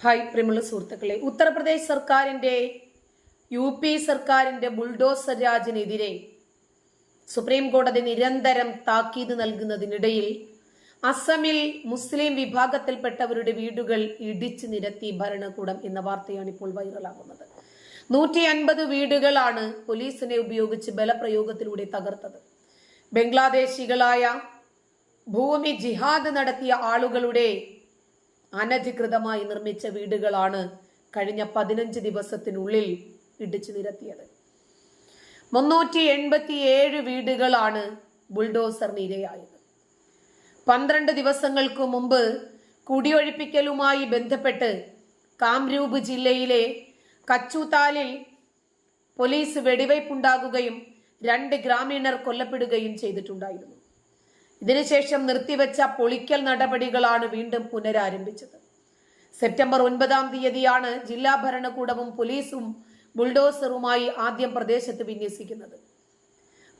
Hi പ്രിയമുള്ള സുഹൃത്തുക്കളെ ഉത്തർപ്രദേശ് സർക്കാരിന്റെ യു പി സർക്കാരിന്റെ ബുൾഡോസർ രാജിനെതിരെ സുപ്രീം കോടതി നിരന്തരം താക്കീത് നൽകുന്നതിനിടയിൽ അസമിൽ മുസ്ലിം വിഭാഗത്തിൽപ്പെട്ടവരുടെ വീടുകൾ ഇടിച്ചു നിരത്തി ഭരണകൂടം എന്ന വാർത്തയാണ് ഇപ്പോൾ വൈറലാകുന്നത്. നൂറ്റി അൻപത് വീടുകളാണ് പോലീസിനെ ഉപയോഗിച്ച് ബലപ്രയോഗത്തിലൂടെ തകർത്തത്. ബംഗ്ലാദേശികളായ ഭൂമി ജിഹാദ് നടത്തിയ ആളുകളുടെ അനധികൃതമായി നിർമ്മിച്ച വീടുകളാണ് കഴിഞ്ഞ പതിനഞ്ച് ദിവസത്തിനുള്ളിൽ ഇടിച്ചു നിരത്തിയത്. മുന്നൂറ്റി എൺപത്തിയേഴ് വീടുകളാണ് ബുൾഡോസറിന് ഇരയായത്. പന്ത്രണ്ട് ദിവസങ്ങൾക്ക് മുമ്പ് കുടിയൊഴിപ്പിക്കലുമായി ബന്ധപ്പെട്ട് കാംരൂപ് ജില്ലയിലെ കച്ചുതാലിൽ പോലീസ് വെടിവയ്പുണ്ടാകുകയും രണ്ട് ഗ്രാമീണർ കൊല്ലപ്പെടുകയും ചെയ്തിട്ടുണ്ടായിരുന്നു. ഇതിനുശേഷം നിർത്തിവെച്ച പൊളിക്കൽ നടപടികളാണ് വീണ്ടും പുനരാരംഭിച്ചത്. സെപ്റ്റംബർ ഒൻപതാം തീയതിയാണ് ജില്ലാ ഭരണകൂടവും പോലീസും ബുൾഡോസറുമായി ആദ്യം പ്രദേശത്ത് വിന്യസിക്കുന്നത്.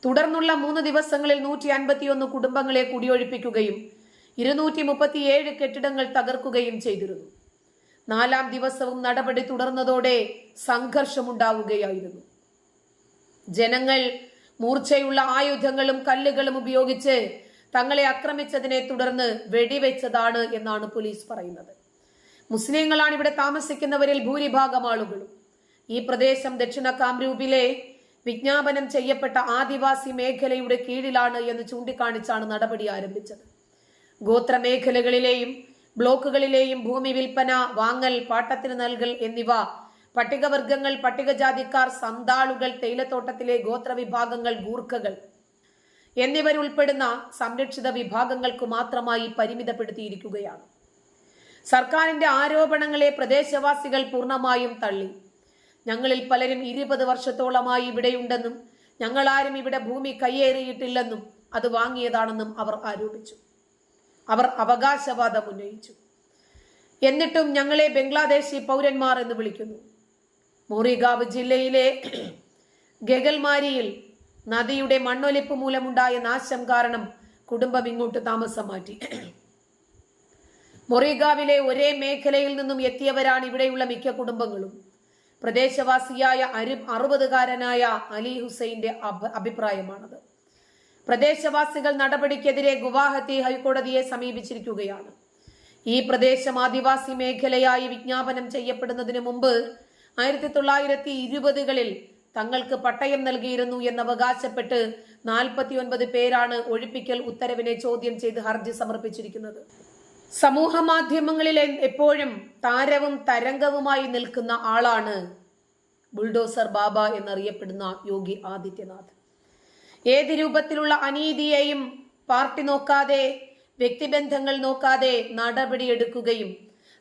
തുടർന്നുള്ള മൂന്ന് ദിവസങ്ങളിൽ നൂറ്റി അൻപത്തിയൊന്ന് കുടുംബങ്ങളെ കുടിയൊഴിപ്പിക്കുകയും ഇരുന്നൂറ്റി മുപ്പത്തിയേഴ് കെട്ടിടങ്ങൾ തകർക്കുകയും ചെയ്തിരുന്നു. നാലാം ദിവസവും നടപടി തുടർന്നതോടെ സംഘർഷമുണ്ടാവുകയായിരുന്നു. ജനങ്ങൾ മൂർച്ചയുള്ള ആയുധങ്ങളും കല്ലുകളും ഉപയോഗിച്ച് തങ്ങളെ ആക്രമിച്ചതിനെ തുടർന്ന് വെടിവെച്ചതാണ് എന്നാണ് പോലീസ് പറയുന്നത്. മുസ്ലിങ്ങളാണ് ഇവിടെ താമസിക്കുന്നവരിൽ ഭൂരിഭാഗം ആളുകളും. ഈ പ്രദേശം ദക്ഷിണ കാംരൂപിലെ വിജ്ഞാപനം ചെയ്യപ്പെട്ട ആദിവാസി മേഖലയുടെ കീഴിലാണ് എന്ന് ചൂണ്ടിക്കാണിച്ചാണ് നടപടി ആരംഭിച്ചത്. ഗോത്ര മേഖലകളിലെയും ബ്ലോക്കുകളിലെയും ഭൂമി വിൽപ്പന വാങ്ങൽ പാട്ടത്തിന് നൽകൽ എന്നിവ പട്ടികവർഗങ്ങൾ പട്ടികജാതിക്കാർ സന്താളുകൾ തേയിലത്തോട്ടത്തിലെ ഗോത്ര വിഭാഗങ്ങൾ ഗൂർഖകൾ എന്നിവരുൾപ്പെടുന്ന സംരക്ഷിത വിഭാഗങ്ങൾക്ക് മാത്രമായി പരിമിതപ്പെടുത്തിയിരിക്കുകയാണ്. സർക്കാരിന്റെ ആരോപണങ്ങളെ പ്രദേശവാസികൾ പൂർണമായും തള്ളി. ഞങ്ങളിൽ പലരും ഇരുപത് വർഷത്തോളമായി ഇവിടെയുണ്ടെന്നും ഞങ്ങളാരും ഇവിടെ ഭൂമി കയ്യേറിയിട്ടില്ലെന്നും അത് വാങ്ങിയതാണെന്നും അവർ ആരോപിച്ചു. അവർ അവകാശവാദം ഉന്നയിച്ചു. എന്നിട്ടും ഞങ്ങളെ ബംഗ്ലാദേശി പൗരന്മാർ എന്ന് വിളിക്കുന്നു. മോറിഗാവ് ജില്ലയിലെ ഗഗൽമാരിയിൽ നദിയുടെ മണ്ണൊലിപ്പ് മൂലമുണ്ടായ നാശം കാരണം കുടുംബം ഇങ്ങോട്ട് താമസം മാറ്റി. മൊറിഗാവിലെ ഒരേ മേഖലയിൽ നിന്നും എത്തിയവരാണ് ഇവിടെയുള്ള മിക്ക കുടുംബങ്ങളും. പ്രദേശവാസിയായ അരു അറുപതുകാരനായ അലി ഹുസൈന്റെ അഭിപ്രായമാണത്. പ്രദേശവാസികൾ നടപടിക്കെതിരെ ഗുവാഹത്തി ഹൈക്കോടതിയെ സമീപിച്ചിരിക്കുകയാണ്. ഈ പ്രദേശം ആദിവാസി മേഖലയായി വിജ്ഞാപനം ചെയ്യപ്പെടുന്നതിന് മുമ്പ് ആയിരത്തി തൊള്ളായിരത്തി ഇരുപതുകളിൽ തങ്ങൾക്ക് പട്ടയം നൽകിയിരുന്നു എന്നവകാശപ്പെട്ട് നാൽപ്പത്തി ഒൻപത് പേരാണ് ഒഴിപ്പിക്കൽ ഉത്തരവിനെ ചോദ്യം ചെയ്ത് ഹർജി സമർപ്പിച്ചിരിക്കുന്നത്. സമൂഹ മാധ്യമങ്ങളിൽ എപ്പോഴും താരവും തരംഗവുമായി നിൽക്കുന്ന ആളാണ് ബുൾഡോസർ ബാബ എന്നറിയപ്പെടുന്ന യോഗി ആദിത്യനാഥ്. ഏത് രൂപത്തിലുള്ള അനീതിയെയും പാർട്ടി നോക്കാതെ വ്യക്തിബന്ധങ്ങൾ നോക്കാതെ നടപടിയെടുക്കുകയും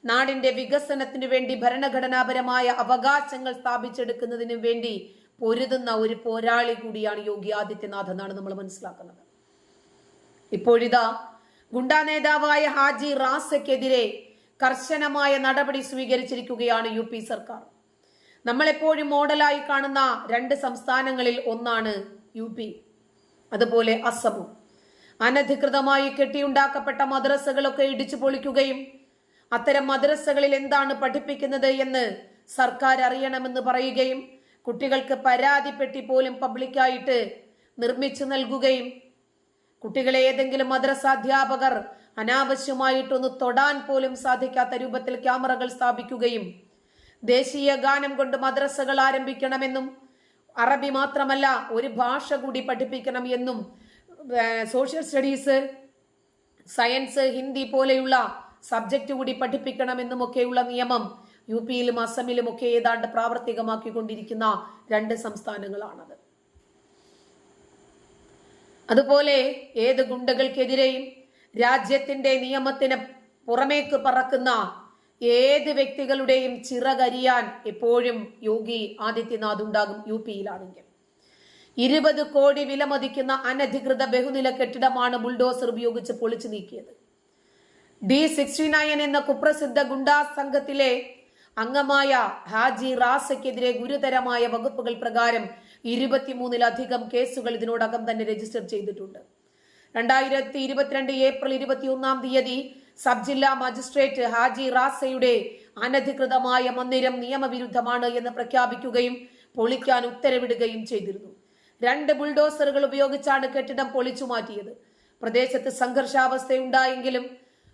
നാടിന്റെ വികസനത്തിനു വേണ്ടി ഭരണഘടനാപരമായ അവകാശങ്ങൾ സ്ഥാപിച്ചെടുക്കുന്നതിനു വേണ്ടി പൊരുതുന്ന ഒരു പോരാളി കൂടിയാണ് യോഗി ആദിത്യനാഥ് എന്നാണ് നമ്മൾ മനസ്സിലാക്കുന്നത്. ഇപ്പോഴിതാ ഗുണ്ടാ നേതാവായ ഹാജി റാസയ്ക്കെതിരെ കർശനമായ നടപടി സ്വീകരിച്ചിരിക്കുകയാണ് യു പി സർക്കാർ. നമ്മളെപ്പോഴും മോഡലായി കാണുന്ന രണ്ട് സംസ്ഥാനങ്ങളിൽ ഒന്നാണ് യു പി അതുപോലെ അസമും. അനധികൃതമായി കെട്ടിയുണ്ടാക്കപ്പെട്ട മദ്രസകളൊക്കെ ഇടിച്ചു പൊളിക്കുകയും അത്തരം മദ്രസകളിൽ എന്താണ് പഠിപ്പിക്കുന്നത് എന്ന് സർക്കാർ അറിയണമെന്ന് പറയുകയും കുട്ടികൾക്ക് പരാതിപ്പെട്ടി പോലും പബ്ലിക്കായിട്ട് നിർമ്മിച്ചു നൽകുകയും കുട്ടികളെ ഏതെങ്കിലും മദ്രസാധ്യാപകർ അനാവശ്യമായിട്ടൊന്ന് തൊടാൻ പോലും സാധിക്കാത്ത രൂപത്തിൽ ക്യാമറകൾ സ്ഥാപിക്കുകയും ദേശീയ ഗാനം കൊണ്ട് മദ്രസകൾ ആരംഭിക്കണമെന്നും അറബി മാത്രമല്ല ഒരു ഭാഷ കൂടി പഠിപ്പിക്കണം എന്നും സോഷ്യൽ സ്റ്റഡീസ് സയൻസ് ഹിന്ദി പോലെയുള്ള സബ്ജക്റ്റ് കൂടി പഠിപ്പിക്കണമെന്നും ഒക്കെയുള്ള നിയമം യു പിയിലും അസമിലും ഒക്കെ ഏതാണ്ട് പ്രാവർത്തികമാക്കിക്കൊണ്ടിരിക്കുന്ന രണ്ട് സംസ്ഥാനങ്ങളാണത്. അതുപോലെ ഏത് ഗുണ്ടകൾക്കെതിരെയും രാജ്യത്തിന്റെ നിയമത്തിന് പുറമേക്ക് പറക്കുന്ന ഏത് വ്യക്തികളുടെയും ചിറകരിയാൻ എപ്പോഴും യോഗി ആദിത്യനാഥ് ഉണ്ടാകും യു പിയിലാണെങ്കിൽ ഇരുപത് കോടി വിലമതിക്കുന്ന അനധികൃത ബഹുനില കെട്ടിടമാണ് ബുൾഡോസർ ഉപയോഗിച്ച് പൊളിച്ചു നീക്കിയത്. ഡി സിക്സ്റ്റി നയൻ എന്ന കുപ്രസിദ്ധ ഗുണ്ടാ സംഘത്തിലെ അംഗമായ ഹാജി റാസയ്ക്കെതിരെ ഗുരുതരമായ വകുപ്പുകൾ പ്രകാരം ഇരുപത്തിമൂന്നിലധികം കേസുകൾ ഇതിനോടകം തന്നെ രജിസ്റ്റർ ചെയ്തിട്ടുണ്ട്. രണ്ടായിരത്തി ഇരുപത്തിരണ്ട് ഏപ്രിൽ ഇരുപത്തിയൊന്നാം തീയതി സബ് ജില്ലാ മജിസ്ട്രേറ്റ് ഹാജി റാസയുടെ അനധികൃതമായ മന്ദിരം നിയമവിരുദ്ധമാണ് എന്ന് പ്രഖ്യാപിക്കുകയും പൊളിക്കാൻ ഉത്തരവിടുകയും ചെയ്തിരുന്നു. രണ്ട് ബുൾഡോസറുകൾ ഉപയോഗിച്ചാണ് കെട്ടിടം പൊളിച്ചു മാറ്റിയത്. പ്രദേശത്ത് സംഘർഷാവസ്ഥയുണ്ടായെങ്കിലും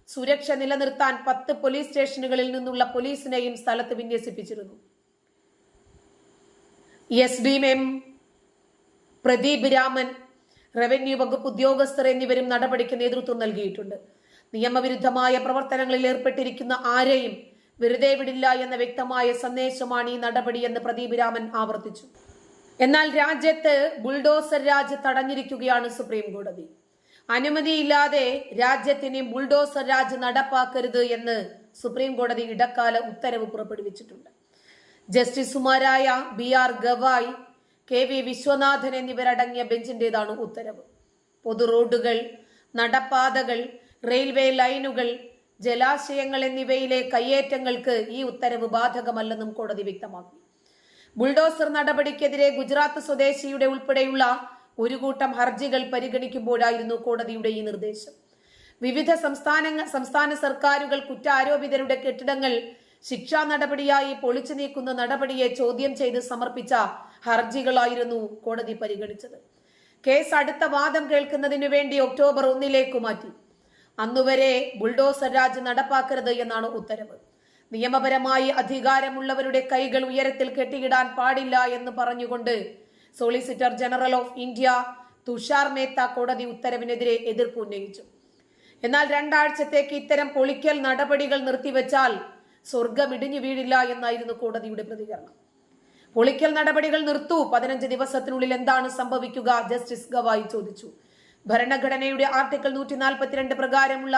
സുരക്ഷ നിലനിർത്താൻ പത്ത് പോലീസ് സ്റ്റേഷനുകളിൽ നിന്നുള്ള പോലീസിനെയും സ്ഥലത്ത് വിന്യസിപ്പിച്ചിരുന്നു. S D M Pradeep Raman revenue വകുപ്പ് ഉദ്യോഗസ്ഥർ എന്നിവരും നടപടിക്ക് നേതൃത്വം നൽകിയിട്ടുണ്ട്. നിയമവിരുദ്ധമായ പ്രവർത്തനങ്ങളിൽ ഏർപ്പെട്ടിരിക്കുന്ന ആരെയും വെറുതെ വിടില്ല എന്ന വ്യക്തമായ സന്ദേശമാണ് ഈ നടപടിയെന്ന് പ്രദീപ് രാമൻ ആവർത്തിച്ചു. എന്നാൽ രാജ്യത്ത് ബുൾഡോസർ രാജ് തടഞ്ഞിരിക്കുകയാണ് സുപ്രീം കോടതി അനുമതിയില്ലാതെ രാജ്യത്തിന് ബുൾഡോസർ രാജ് നടപ്പാക്കരുത് എന്ന് സുപ്രീം കോടതി ഇടക്കാല ഉത്തരവ് പുറപ്പെടുവിച്ചിട്ടുണ്ട്. ജസ്റ്റിസുമാരായ B R Gavai K V Viswanathan എന്നിവരടങ്ങിയ ബെഞ്ചിന്റേതാണ് ഉത്തരവ്. പൊതു റോഡുകൾ നടപ്പാതകൾ റെയിൽവേ ലൈനുകൾ ജലാശയങ്ങൾ എന്നിവയിലെ കയ്യേറ്റങ്ങൾക്ക് ഈ ഉത്തരവ് ബാധകമല്ലെന്നും കോടതി വ്യക്തമാക്കി. ബുൾഡോസർ നടപടിക്കെതിരെ ഗുജറാത്ത് സ്വദേശിയുടെ ഉൾപ്പെടെയുള്ള ഒരു കൂട്ടം ഹർജികൾ പരിഗണിക്കുമ്പോഴായിരുന്നു കോടതിയുടെ ഈ നിർദ്ദേശം. വിവിധ സംസ്ഥാന സംസ്ഥാന സർക്കാരുകൾ കുറ്റാരോപിതരുടെ കെട്ടിടങ്ങൾ ശിക്ഷാ നടപടിയായി പൊളിച്ചു നീക്കുന്ന നടപടിയെ ചോദ്യം ചെയ്ത് സമർപ്പിച്ച ഹർജികളായിരുന്നു കോടതി പരിഗണിച്ചത്. കേസ് അടുത്ത വാദം കേൾക്കുന്നതിനു വേണ്ടി ഒക്ടോബർ ഒന്നിലേക്ക് മാറ്റി. അന്നുവരെ ബുൾഡോസർ രാജ് നടപ്പാക്കരുത് എന്നാണ് ഉത്തരവ്. നിയമപരമായി അധികാരമുള്ളവരുടെ കൈകൾ ഉയരത്തിൽ കെട്ടിയിടാൻ പാടില്ല എന്ന് പറഞ്ഞുകൊണ്ട് solicitor general of India Tushar Mehta കോടതി ഉത്തരവിനെതിരെ എതിർപ്പ് ഉന്നയിച്ചു. എന്നാൽ രണ്ടാഴ്ചത്തേക്ക് ഇത്തരം പൊളിക്കൽ നടപടികൾ നിർത്തിവെച്ചാൽ സ്വർഗം ഇടിഞ്ഞു വീഴില്ല എന്നായിരുന്നു കോടതിയുടെ പ്രതികരണം. പൊളിക്കൽ നടപടികൾ നിർത്തൂ. പതിനഞ്ച് ദിവസത്തിനുള്ളിൽ എന്താണ് സംഭവിക്കുക? ജസ്റ്റിസ് ഗവായി ചോദിച്ചു. ഭരണഘടനയുടെ ആർട്ടിക്കിൾ നൂറ്റി നാൽപ്പത്തിരണ്ട് പ്രകാരമുള്ള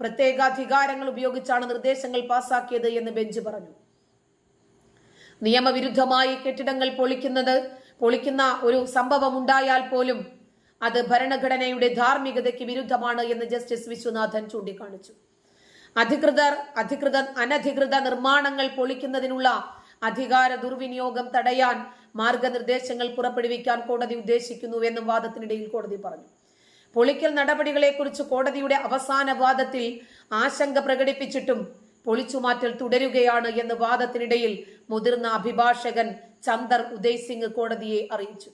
പ്രത്യേകാധികാരങ്ങൾ ഉപയോഗിച്ചാണ് നിർദ്ദേശങ്ങൾ പാസാക്കിയത് എന്ന് ബെഞ്ച് പറഞ്ഞു. നിയമവിരുദ്ധമായി കെട്ടിടങ്ങൾ പൊളിക്കുന്നത് പൊളിക്കുന്ന ഒരു സംഭവം ഉണ്ടായാൽ പോലും അത് ഭരണഘടനയുടെ ധാർമ്മികതയ്ക്ക് വിരുദ്ധമാണ് എന്ന് ജസ്റ്റിസ് വിശ്വനാഥൻ ചൂണ്ടിക്കാണിച്ചു. അധികൃതർ അധികൃത അനധികൃത നിർമ്മാണങ്ങൾ പൊളിക്കുന്നതിനുള്ള അധികാര ദുർവിനിയോഗം തടയാൻ മാർഗനിർദ്ദേശങ്ങൾ പുറപ്പെടുവിക്കാൻ കോടതി ഉദ്ദേശിക്കുന്നു ഉദ്ദേശിക്കുന്നുവെന്നും വാദത്തിനിടയിൽ കോടതി പറഞ്ഞു. പൊളിക്കൽ നടപടികളെക്കുറിച്ച് കോടതിയുടെ അവസാന വാദത്തിൽ ആശങ്ക പ്രകടിപ്പിച്ചിട്ടും പൊളിച്ചുമാറ്റൽ തുടരുകയാണ് എന്ന് വാദത്തിനിടയിൽ മുതിർന്ന അഭിഭാഷകൻ ചന്ദർ ഉദയ് സിംഗ് കോടതിയെ അറിയിച്ചു.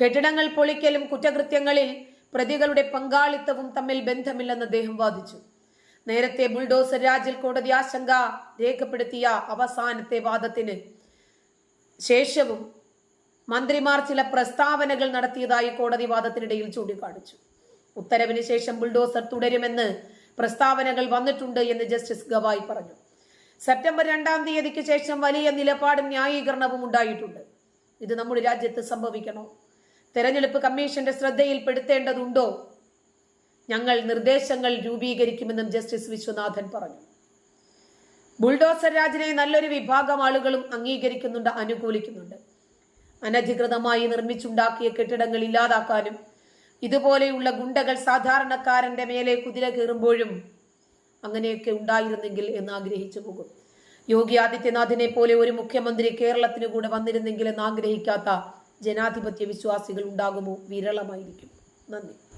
കെട്ടിടങ്ങൾ പൊളിക്കലും കുറ്റകൃത്യങ്ങളിൽ പ്രതികളുടെ പങ്കാളിത്തവും തമ്മിൽ ബന്ധമില്ലെന്ന് അദ്ദേഹം വാദിച്ചു. നേരത്തെ ബുൾഡോസർ രാജിൽ കോടതി ആശങ്ക രേഖപ്പെടുത്തിയ അവസാനത്തെ വാദത്തിന് ശേഷവും മന്ത്രിമാർ ചില പ്രസ്താവനകൾ നടത്തിയതായി കോടതി വാദത്തിനിടയിൽ ചൂണ്ടിക്കാണിച്ചു. ഉത്തരവിന് ശേഷം ബുൾഡോസർ തുടരുമെന്ന് പ്രസ്താവനകൾ വന്നിട്ടുണ്ട് എന്ന് ജസ്റ്റിസ് ഗവായി പറഞ്ഞു. സെപ്റ്റംബർ രണ്ടാം തീയതിക്ക് ശേഷം വലിയ നിലപാടും ന്യായീകരണവും ഉണ്ടായിട്ടുണ്ട്. ഇത് നമ്മുടെ രാജ്യത്ത് സംഭവിക്കണോ? തെരഞ്ഞെടുപ്പ് കമ്മീഷന്റെ ശ്രദ്ധയിൽപ്പെടുത്തേണ്ടതുണ്ടോ? ഞങ്ങൾ നിർദ്ദേശങ്ങൾ രൂപീകരിക്കുമെന്നും ജസ്റ്റിസ് വിശ്വനാഥൻ പറഞ്ഞു. ബുൾഡോസർ രാജിനെ നല്ലൊരു വിഭാഗം ആളുകളും അംഗീകരിക്കുന്നുണ്ട് അനുകൂലിക്കുന്നുണ്ട്. അനധികൃതമായി നിർമ്മിച്ചുണ്ടാക്കിയ കെട്ടിടങ്ങൾ ഇല്ലാതാക്കാനും ഇതുപോലെയുള്ള ഗുണ്ടകൾ സാധാരണക്കാരന്റെ മേലെ കുതിര കയറുമ്പോഴും അങ്ങനെയൊക്കെ ഉണ്ടായിരുന്നെങ്കിൽ എന്ന് ആഗ്രഹിച്ചു പോകും. യോഗി ആദിത്യനാഥിനെ പോലെ ഒരു മുഖ്യമന്ത്രി കേരളത്തിന് കൂടെ വന്നിരുന്നെങ്കിൽ എന്ന് ആഗ്രഹിക്കാത്ത ജനാധിപത്യ വിശ്വാസികൾ ഉണ്ടാകുമോ? വിരളമായിരിക്കും. നന്ദി.